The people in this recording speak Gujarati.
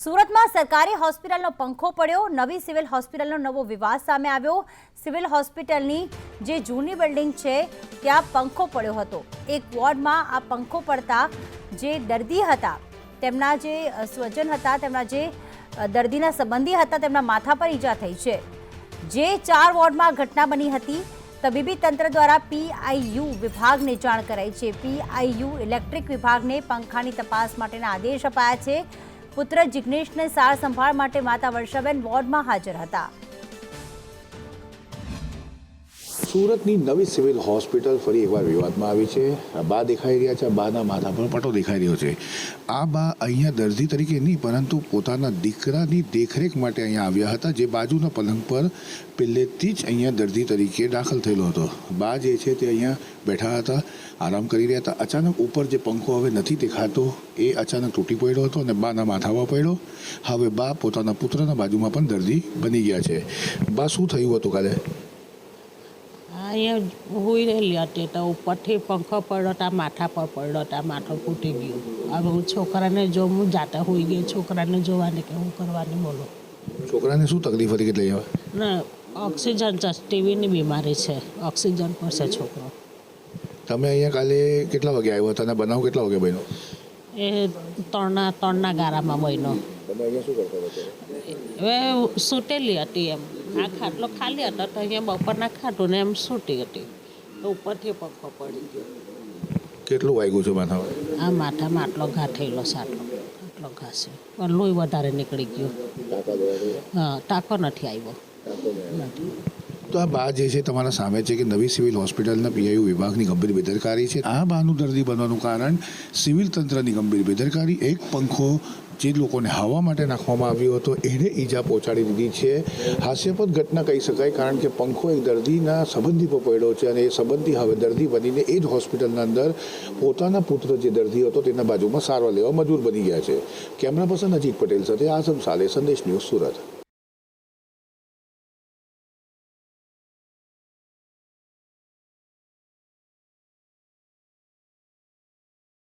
સુરતમાં સરકારી હોસ્પિટલનો પંખો પડ્યો. નવી સિવિલ હોસ્પિટલનો નવો વિવાદ સામે આવ્યો. સિવિલ હોસ્પિટલની જે જૂની બિલ્ડિંગ છે, ત્યાં પંખો પડ્યો હતો. એક વોર્ડમાં આ પંખો પડતા જે દર્દી હતા, તેમના જે સ્વજન હતા, તેમના જે દર્દીના સંબંધી હતા, તેમના માથા પર ઈજા થઈ છે. જે ચાર વોર્ડમાં ઘટના બની હતી, તબીબી તંત્ર દ્વારા પીઆઈયુ વિભાગને જાણ કરાઈ છે. પીઆઈયુ ઇલેક્ટ્રિક વિભાગને પંખાની તપાસ માટેના આદેશ અપાયા છે. પુત્ર જિગ્નેશને સાર સંભાળ માટે માતા વર્ષાબેન વોર્ડમાં હાજર હતા. સુરતની નવી સિવિલ હોસ્પિટલ ફરી એકવાર વિવાદમાં આવી છે. બા દેખાઈ રહ્યા છે બાના માથા પર પટો દેખાઈ રહ્યો છે. આ બા અહીંયા દર્દી તરીકે નહીં, પરંતુ પોતાના દીકરાની દેખરેખ માટે અહીંયા આવ્યા હતા, જે બાજુના પલંગ પર પહેલેથી જ અહીંયા દર્દી તરીકે દાખલ થયેલો હતો. બા જે છે તે અહીંયા બેઠા હતા, આરામ કરી રહ્યા હતા. અચાનક ઉપર જે પંખો હવે નથી દેખાતો, એ અચાનક તૂટી પડ્યો હતો અને બાના માથામાં પડ્યો. હવે બા પોતાના પુત્રના બાજુમાં પણ દર્દી બની ગયા છે. બા શું થયું હતું કાલે? અહીંયા હોઈ રહેલી હતી તો ઉપરથી પંખો પડ્યો તા માથા પર પડ્યો તા માથું ફૂટી ગયું. હવે હું છોકરાને જો હું જાતે હોઈ ગઈ છોકરાને જોવાની કે હું કરવાની બોલો. છોકરાને શું તકલીફ હતી કેટલી હવે? ના ઓક્સિજન ટીવીની બીમારી છે ઓક્સિજન પર છે છોકરો. તમે અહીંયા કાલે કેટલા વાગે આવ્યા હતા અને બનાવ કેટલા વાગે બન્યો? એ ત્રણના ત્રણના ગારામાં બન્યો. તમે અહીંયા શું કરતા હતા? હવે સૂટેલી હતી એમ. આ ખાટલો ખાલી હતો તો અહીંયા બપોરના ખાટું ને એમ સૂટી હતી. તો ઉપરથી પંખો પડી ગયો. કેટલું વાગ્યું છે માથામાં આ માથામાં આટલો ઘા થયેલો સાટલો આટલો ઘા છે. પણ લોહી વધારે નીકળી ગયું. હા ટાંકો નથી આવ્યો. નથી. તો આ બા જે છે તમારા સામે છે કે નવી સિવિલ હોસ્પિટલના પીઆઈયુ વિભાગની ગંભીર બેદરકારી છે. આ બાનું દર્દી બનવાનું કારણ સિવિલ તંત્રની ગંભીર બેદરકારી. એક પંખો જે લોકોને હવા માટે નાખવામાં આવ્યો હતો એને ઈજા પહોંચાડી દીધી છે. હાસ્યપદ ઘટના કહી શકાય કારણ કે પંખો એક દર્દીના સંબંધી પર પડ્યો છે અને એ સંબંધી હવે દર્દી બનીને એ જ હોસ્પિટલના અંદર પોતાના પુત્ર જે દર્દી હતો તેના બાજુમાં સારવાર લેવા મજૂર બની ગયા છે. કેમેરા પર્સન અજીત પટેલ સાથે આઝમ સાલે, સંદેશ ન્યૂઝ સુરત.